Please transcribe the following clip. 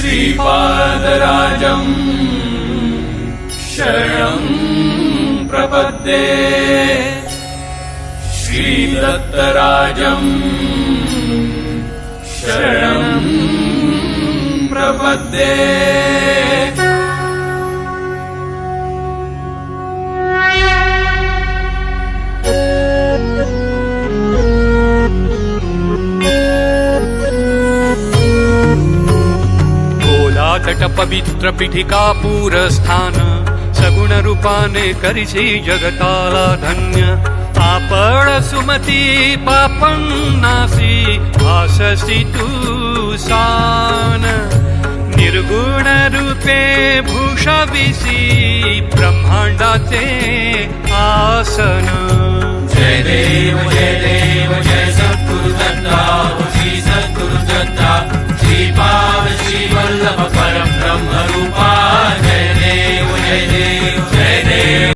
श्रीपादराजम् शरणम् प्रपद्ये। श्रीदत्तराजम् शरणम् प्रपद्ये कोलातट पवित्र पीठिका पूरस्थान सगुण रूपाने करिसी जगताला धन्य आपण सुमती पापं नासी भाससी तू सान। निर्गुण रूपे भूषविसी ब्रह्मांडाचे आसन Benedicta.